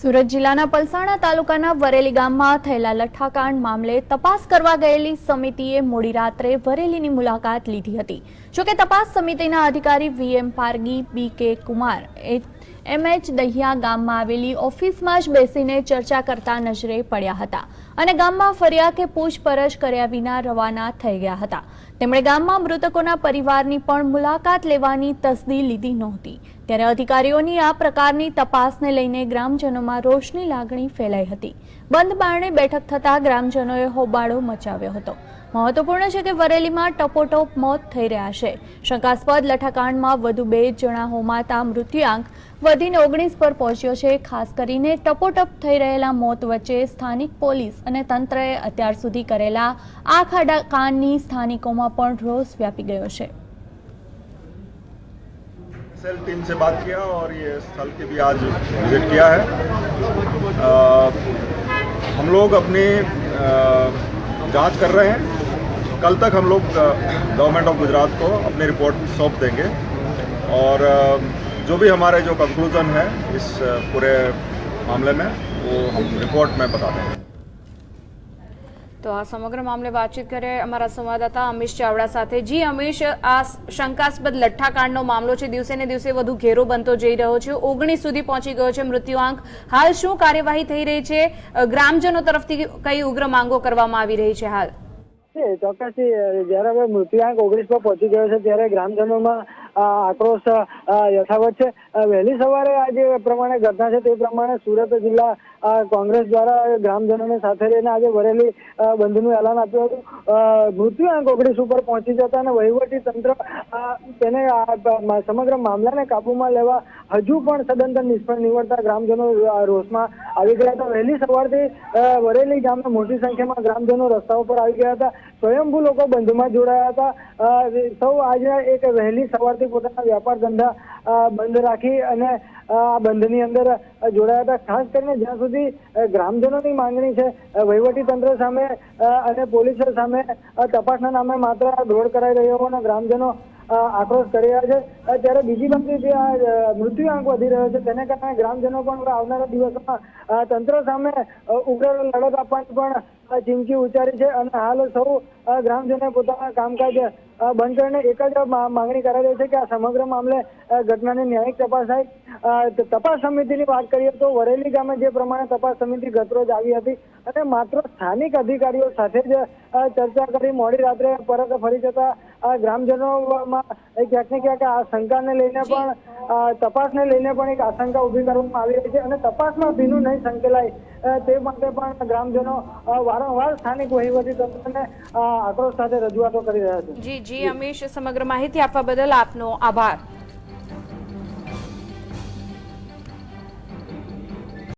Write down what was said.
સુરત જિલ્લાના પલસાણા તાલુકાના વરેલી ગામમાં થયેલા લઠ્ઠાકાંડ મામલે તપાસ કરવા ગયેલી સમિતિએ મોડી રાત્રે વરેલીની મુલાકાત લીધી હતી. જોકે તપાસ સમિતિના અધિકારી વીએમ પારગી બી કે કુમાર એમએચ દહિયા ગામમાં આવેલી ઓફિસમાં જ બેસીને ચર્ચા કરતા નજરે પડ્યા હતા અને ગામમાં ફર્યા કે પૂછપરછ કર્યા વિના રવાના થઈ ગયા હતા. તેમણે ગામમાં મૃતકોના પરિવારની પણ મુલાકાત લેવાની તસદી લીધી નહોતી. ત્યારે અધિકારીઓની આ પ્રકારની તપાસને લઈને ગ્રામજનોમાં રોષની લાગણી ફેલાઈ હતી. બંધ બારણે બેઠક થતાં ગ્રામજનોએ હોબાળો મચાવ્યો હતો. મહત્વપૂર્ણ છે કે વરેલીમાં ટપોટોપ મોત થઈ રહ્યા છે શંકાસ્પદ લઠાકાંડમાં વધુ બે જણા હોમાતા મૃત્યુઆંક વધીને ઓગણીસ પર પહોંચ્યો છે ખાસ કરીને ટપોટપ થઈ રહેલા મોત વચ્ચે સ્થાનિક પોલીસ અને તંત્રએ અત્યાર સુધી કરેલા આ કાંડની સ્થાનિકોમાં પણ રોષ વ્યાપી ગયો છે सेल टीम से बात किया और ये स्थल की भी आज विजिट किया है अ, हम लोग अपनी अ, जांच कर रहे हैं कल तक हम लोग गवर्नमेंट ऑफ गुजरात को अपनी रिपोर्ट सौंप देंगे और अ, जो भी हमारे जो कंक्लूजन है इस अ, पूरे मामले में वो हम रिपोर्ट में बता देंगे તો આ સમગ્ર મામલે વાતચીત કરે અમારા સંવાદદાતા અમીશ ચાવડા સાથે જી અમીશ આ શંકાસ્પદ લઠ્ઠાકાંડનો મામલો છે દિવસે ને દિવસે વધુ ઘેરો બનતો જઈ રહ્યો છે ઓગણીસ સુધી પહોંચી ગયો છે મૃત્યુઆંક હાલ શું કાર્યવાહી થઈ રહી છે અ, ગ્રામજનો તરફથી કઈ ઉગ્ર માંગો કરવામાં આવી રહી છે હાલ છે, ચોક્કસથી જ્યારે હવે મૃત્યુઆંક ઓગણીસ પર પહોંચી ગયો છે, ત્યારે ગ્રામજનોમાં આક્રોશ યથાવત છે. વહેલી સવારે આ જે પ્રમાણે ઘટના છે, તે પ્રમાણે સુરત જિલ્લા કોંગ્રેસ દ્વારા ગ્રામજનોને સાથે લઈને આજે વરેલી બંધનું એલાન આપ્યું હતું. મૃત્યુઆંક ઓગણીસ ઉપર પહોંચી જતા અને વહીવટી તંત્ર તેને સમગ્ર મામલાને કાબૂમાં લેવા હજુ પણ સદંતર નિષ્ફળ નીવડતા ગ્રામજનો રોષમાં આવી ગયા હતા. વહેલી સવારથી વરેલી ગામના મોટી સંખ્યામાં ગ્રામજનો રસ્તાઓ પર આવી ગયા હતા. સ્વયંભૂ લોકો બંધમાં જોડાયા હતા. સૌ આજે એક વહેલી સવારથી પોતાના વ્યાપાર ધંધા બંધ રાખી અને આ બંધની અંદર જોડાયા હતા. ખાસ કરીને જ્યાં સુધી ગ્રામજનોની માંગણી છે વહીવટી તંત્ર સામે અને પોલીસ સામે તપાસના નામે માત્ર દોડ કરાઈ રહ્યો હોવાના ગ્રામજનો આક્રોશ કરી રહ્યા છે. ત્યારે બીજી બાજુ જે આ મૃત્યુઆંક વધી રહ્યો છે, તેને કારણે ગ્રામજનો પણ આવનારા દિવસોમાં તંત્ર સામે ઉગ્ર લડત આપવાની પણ ચીમકી ઉચ્ચારી છે અને હાલ સૌ ગ્રામજનોએ પોતાના કામકાજ બંધ કરીને એક જ માંગણી કરાવી રહી છે કે આ સમગ્ર મામલે ઘટનાની ન્યાયિક તપાસ થાય. તપાસ સમિતિની વાત કરીએ તો વરેલી ગામે જે પ્રમાણે તપાસ સમિતિ ગતરોજ આવી હતી અને માત્ર સ્થાનિક અધિકારીઓ સાથે જ ચર્ચા કરી મોડી રાત્રે પરત ફરી જતા આ ગ્રામજનોમાં ક્યાંક ને ક્યાંક આ શંકાને લઈને પણ તપાસને લઈને પણ એક આશંકા ઊભી કરવામાં આવી રહી છે અને તપાસમાં ભીનું નહીં સંકેલાય. તે માટે પણ ગ્રામજનો વારંવાર સ્થાનિક વહીવટી તંત્રને આક્રોશ સાથે રજૂઆતો કરી રહ્યા છે. જી જી, અમીશ, સમગ્ર માહિતી આપવા બદલ આપનો આભાર.